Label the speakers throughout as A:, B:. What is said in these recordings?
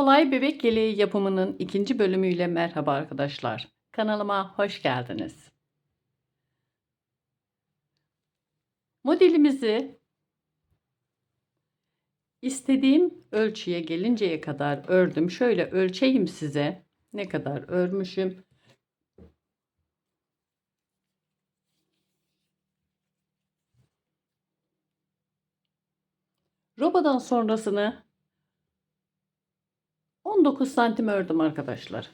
A: Kolay bebek yeleği yapımının ikinci bölümüyle merhaba arkadaşlar. Kanalıma hoş geldiniz. Modelimizi istediğim ölçüye gelinceye kadar ördüm. Şöyle ölçeyim size ne kadar örmüşüm. Robadan sonrasını 19 santim ördüm arkadaşlar.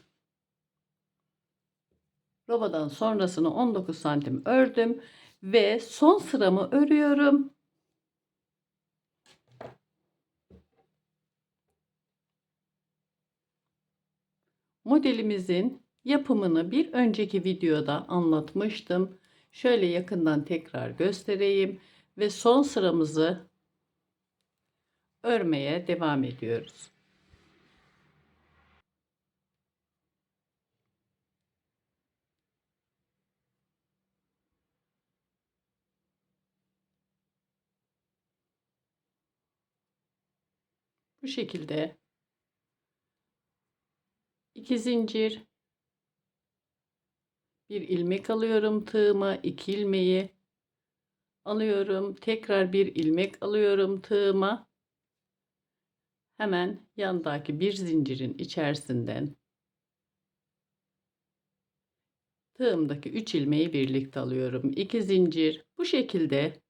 A: Robadan sonrasını 19 santim ördüm ve son sıramı örüyorum. Modelimizin yapımını bir önceki videoda anlatmıştım. Şöyle yakından tekrar göstereyim ve son sıramızı örmeye devam ediyoruz. Bu şekilde. İki zincir. Bir ilmek alıyorum tığıma iki ilmeği alıyorum. Tekrar bir ilmek alıyorum tığıma. Hemen yandaki bir zincirin içerisinden tığımdaki 3 ilmeği birlikte alıyorum. 2 zincir. Bu şekilde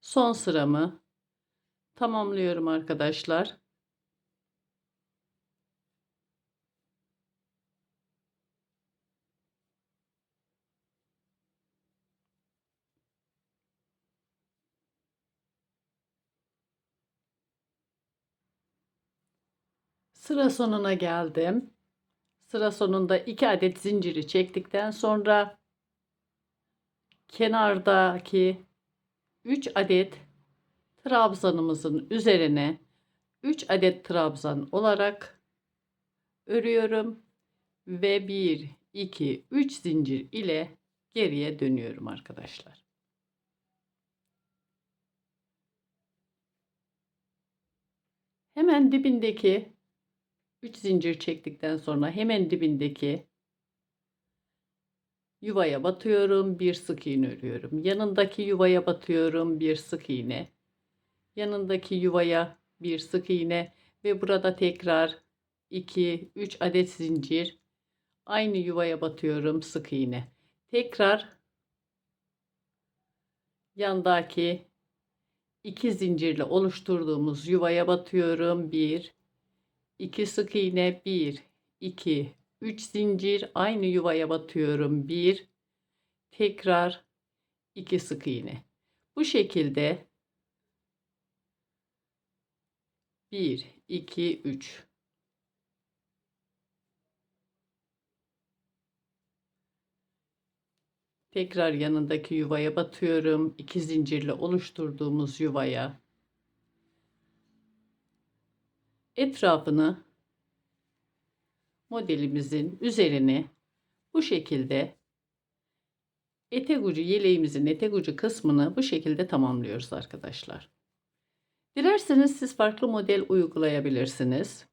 A: son sıramı tamamlıyorum arkadaşlar. Sıra sonuna geldim. Sıra sonunda 2 adet zinciri çektikten sonra kenardaki 3 adet trabzanımızın üzerine 3 adet trabzan olarak örüyorum ve 1 2 3 zincir ile geriye dönüyorum arkadaşlar. Hemen dibindeki 3 zincir çektikten sonra hemen dibindeki yuvaya batıyorum, bir sık iğne örüyorum. Yanındaki yuvaya batıyorum, bir sık iğne yanındaki yuvaya bir sık iğne ve burada tekrar 2 3 adet zincir. Aynı yuvaya batıyorum sık iğne. Tekrar yandaki iki zincirle oluşturduğumuz yuvaya batıyorum. 1 2 sık iğne. 1 2 3 zincir. Aynı yuvaya batıyorum. 1 tekrar 2 sık iğne. Bu şekilde 1, 2, 3. Tekrar yanındaki yuvaya batıyorum. İki zincirle oluşturduğumuz yuvaya. Etrafını modelimizin üzerine bu şekilde etek ucu yeleğimizin etek ucu kısmını bu şekilde tamamlıyoruz arkadaşlar. Dilerseniz siz farklı model uygulayabilirsiniz.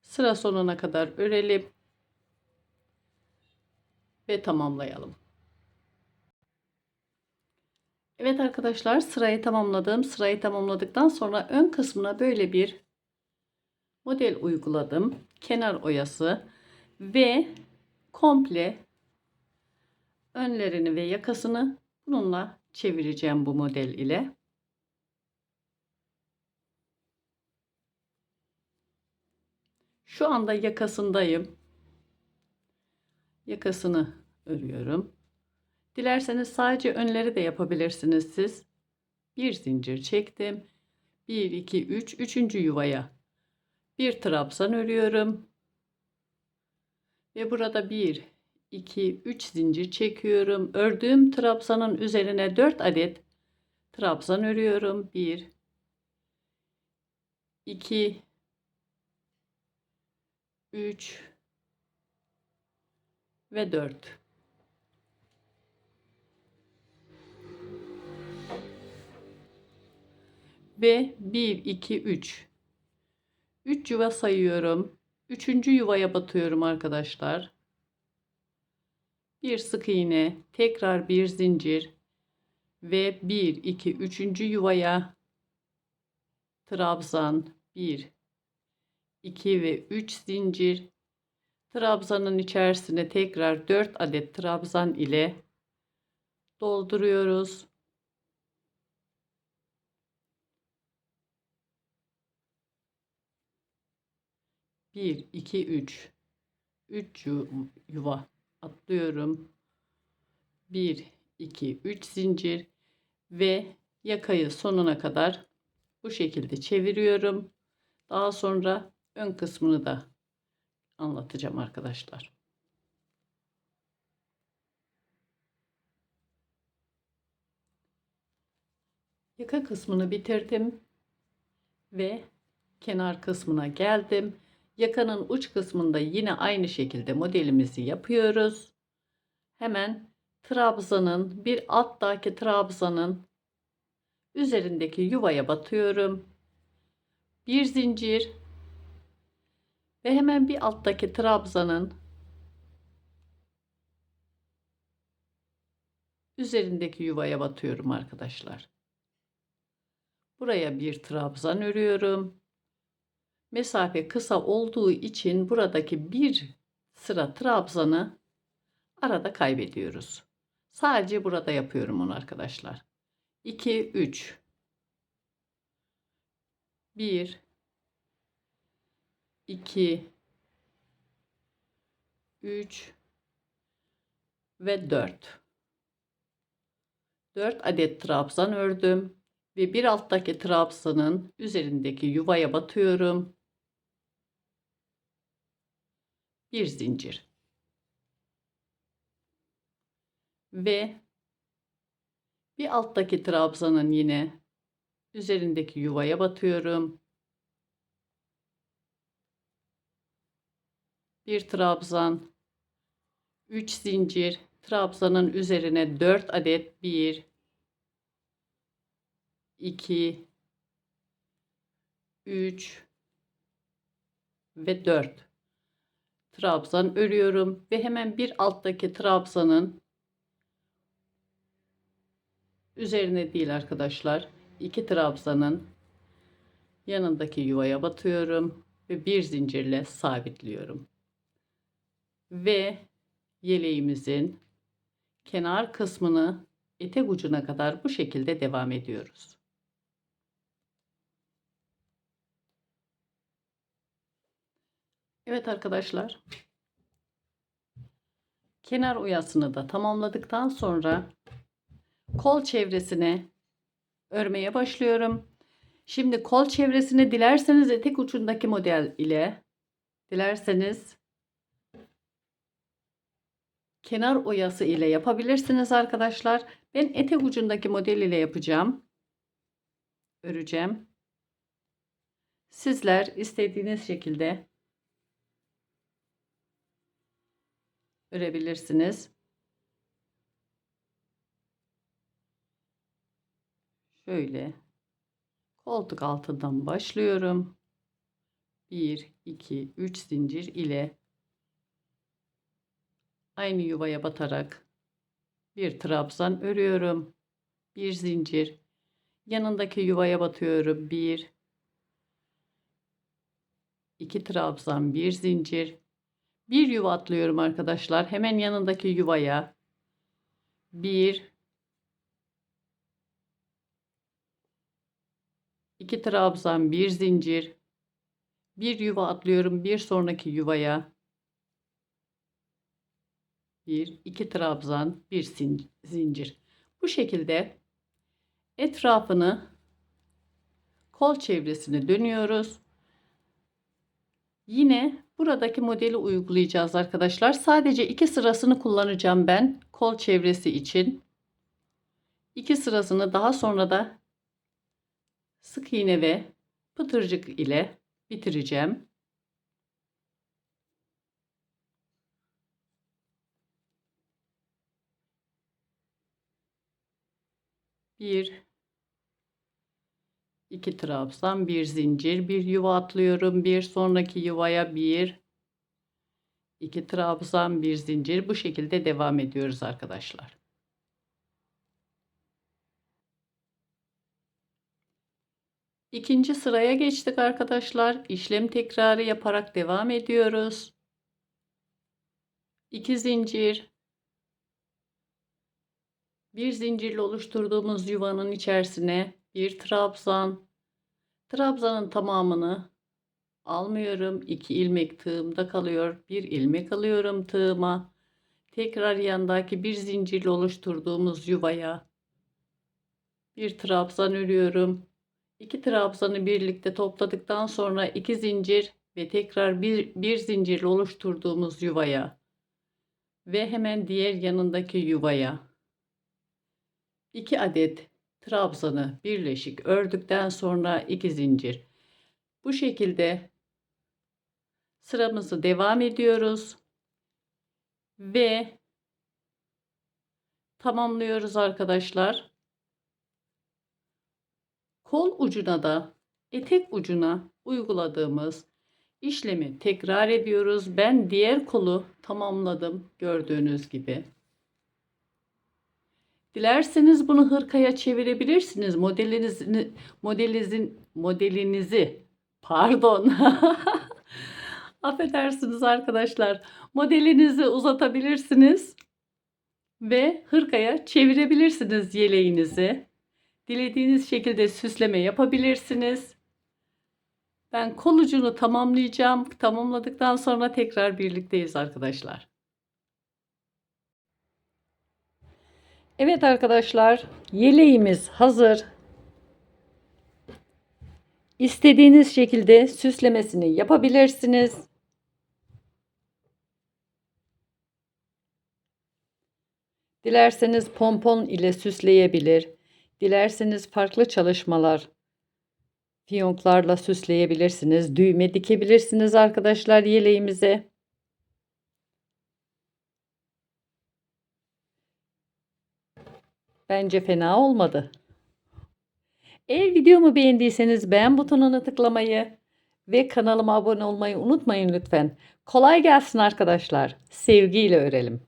A: Sıra sonuna kadar örelim ve tamamlayalım. Evet arkadaşlar sırayı tamamladım. Sırayı tamamladıktan sonra ön kısmına böyle bir model uyguladım. Kenar oyası ve komple önlerini ve yakasını bununla çevireceğim bu model ile. Şu anda yakasındayım. Yakasını örüyorum. Dilerseniz sadece önleri de yapabilirsiniz siz. Bir zincir çektim. 1 2 3 üçüncü yuvaya bir trabzan örüyorum. Ve burada 1 2 3 zincir çekiyorum. Ördüğüm trabzanın üzerine 4 adet trabzan örüyorum. 1 2 3 ve 4 ve 1 2 3 3 yuva sayıyorum. Üçüncü yuvaya batıyorum arkadaşlar. Bir sık iğne, tekrar bir zincir ve 1 2 3. yuvaya trabzan 1 2 ve 3 zincir trabzanın içerisine tekrar 4 adet trabzan ile dolduruyoruz. Bir, iki, üç. Üç yu- yuva atlıyorum. Bir, iki, üç zincir ve yakayı sonuna kadar bu şekilde çeviriyorum. Daha sonra ön kısmını da anlatacağım arkadaşlar. Yaka kısmını bitirdim ve kenar kısmına geldim. Yakanın uç kısmında yine aynı şekilde modelimizi yapıyoruz. Hemen trabzanın bir alttaki trabzanın üzerindeki yuvaya batıyorum. Bir zincir ve hemen bir alttaki trabzanın üzerindeki yuvaya batıyorum arkadaşlar. Buraya bir trabzan örüyorum. Mesafe kısa olduğu için buradaki bir sıra trabzanı arada kaybediyoruz. Sadece burada yapıyorum onu arkadaşlar. 2 3 1 2 3 ve 4 4 adet trabzan ördüm ve bir alttaki trabzanın üzerindeki yuvaya batıyorum. Bir zincir. Ve bir alttaki trabzanın yine üzerindeki yuvaya batıyorum. Bir trabzan, 3 zincir, trabzanın üzerine 4 adet 1 2 3 ve 4 trabzan örüyorum ve hemen bir alttaki trabzanın üzerine değil arkadaşlar iki trabzanın yanındaki yuvaya batıyorum ve bir zincirle sabitliyorum ve yeleğimizin kenar kısmını etek ucuna kadar bu şekilde devam ediyoruz. Evet arkadaşlar. Kenar uyasını da tamamladıktan sonra kol çevresine örmeye başlıyorum. Şimdi kol çevresini dilerseniz etek ucundaki model ile dilerseniz kenar oyası ile yapabilirsiniz arkadaşlar. Ben etek ucundaki model ile yapacağım. Öreceğim. Sizler istediğiniz şekilde örebilirsiniz. Şöyle koltuk altından başlıyorum. 1 2 3 zincir ile aynı yuvaya batarak bir trabzan örüyorum. Bir zincir yanındaki yuvaya batıyorum. 1 2 trabzan, bir zincir bir yuva atlıyorum arkadaşlar. Hemen yanındaki yuvaya. Bir. iki trabzan, bir zincir. Bir yuva atlıyorum bir sonraki yuvaya. Bir, iki trabzan, bir zincir. Bu şekilde etrafını kol çevresini dönüyoruz. Yine buradaki modeli uygulayacağız arkadaşlar. Sadece iki sırasını kullanacağım ben kol çevresi için. İki sırasını daha sonra da sık iğne ve pıtırcık ile bitireceğim. Bir, iki trabzan, bir zincir, bir yuva atlıyorum. Bir sonraki yuvaya bir, iki trabzan, bir zincir. Bu şekilde devam ediyoruz arkadaşlar. İkinci sıraya geçtik arkadaşlar. İşlem tekrarı yaparak devam ediyoruz. 2 zincir. Bir zincirle oluşturduğumuz yuvanın içerisine bir trabzan. Trabzanın tamamını almıyorum. 2 ilmek tığımda kalıyor. Bir ilmek alıyorum tığıma. Tekrar yandaki bir zincirle oluşturduğumuz yuvaya bir trabzan örüyorum. İki trabzanı birlikte topladıktan sonra iki zincir ve tekrar bir, bir zincirle oluşturduğumuz yuvaya ve hemen diğer yanındaki yuvaya iki adet trabzanı birleşik ördükten sonra iki zincir. Bu şekilde sıramızı devam ediyoruz ve tamamlıyoruz arkadaşlar. Kol ucuna da etek ucuna uyguladığımız işlemi tekrar ediyoruz. Ben diğer kolu tamamladım gördüğünüz gibi. Dilerseniz bunu hırkaya çevirebilirsiniz. Modelinizi modelinizin modelinizi pardon. Affedersiniz arkadaşlar. Modelinizi uzatabilirsiniz ve hırkaya çevirebilirsiniz yeleğinizi. Dilediğiniz şekilde süsleme yapabilirsiniz. Ben kol ucunu tamamlayacağım. Tamamladıktan sonra tekrar birlikteyiz arkadaşlar. Evet arkadaşlar, yeleğimiz hazır. İstediğiniz şekilde süslemesini yapabilirsiniz. Dilerseniz pompon ile süsleyebilir. Dilerseniz farklı çalışmalar fiyonklarla süsleyebilirsiniz. Düğme dikebilirsiniz arkadaşlar yeleğimize. Bence fena olmadı. Eğer videomu beğendiyseniz beğen butonuna tıklamayı ve kanalıma abone olmayı unutmayın lütfen. Kolay gelsin arkadaşlar. Sevgiyle örelim.